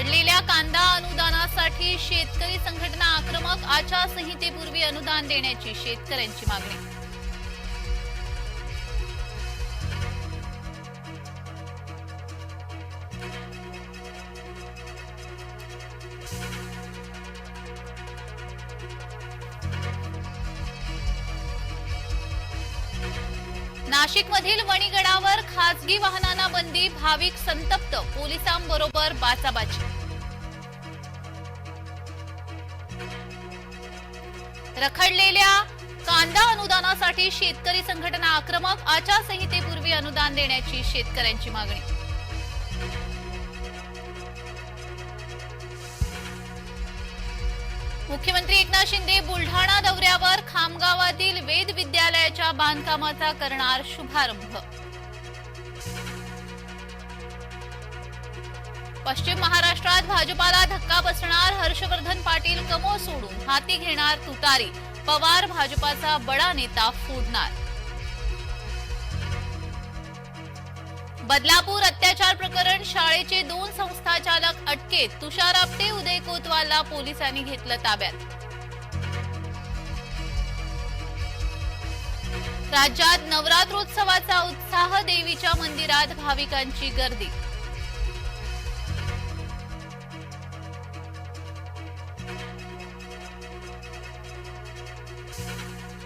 पडलेल्या कांदा अनुदानासाठी शेतकरी संघटना आक्रमक आचारसंहितेपूर्वी अनुदान देण्याची शेतकऱ्यांची मागणी. नाशिकमधील वणीगडावर खासगी वाहनांना बंदी भाविक संतप्त पोलिसांबरोबर बाचाबाची. रखडलेल्या कांदा अनुदानासाठी शेतकरी संघटना आक्रमक आचारसंहितेपूर्वी अनुदान देण्याची शेतकऱ्यांची मागणी. मुख्यमंत्री एकनाथ शिंदे बुलढाणा बांधकामाचा करणार शुभारंभ. पश्चिम महाराष्ट्रात भाजपाला धक्का बसणार हर्षवर्धन पाटील कमो सोडून हाती घेणार तुतारी पवार भाजपाचा बडा नेता फोडणार. बदलापूर अत्याचार प्रकरण शाळेचे दोन संस्थाचालक अटकेत तुषार आपटे उदय कोतवालला पोलिसांनी घेतलं ताब्यात. राज्यात नवरात्रोत्सवाचा उत्साह देवीच्या मंदिरात भाविकांची गर्दी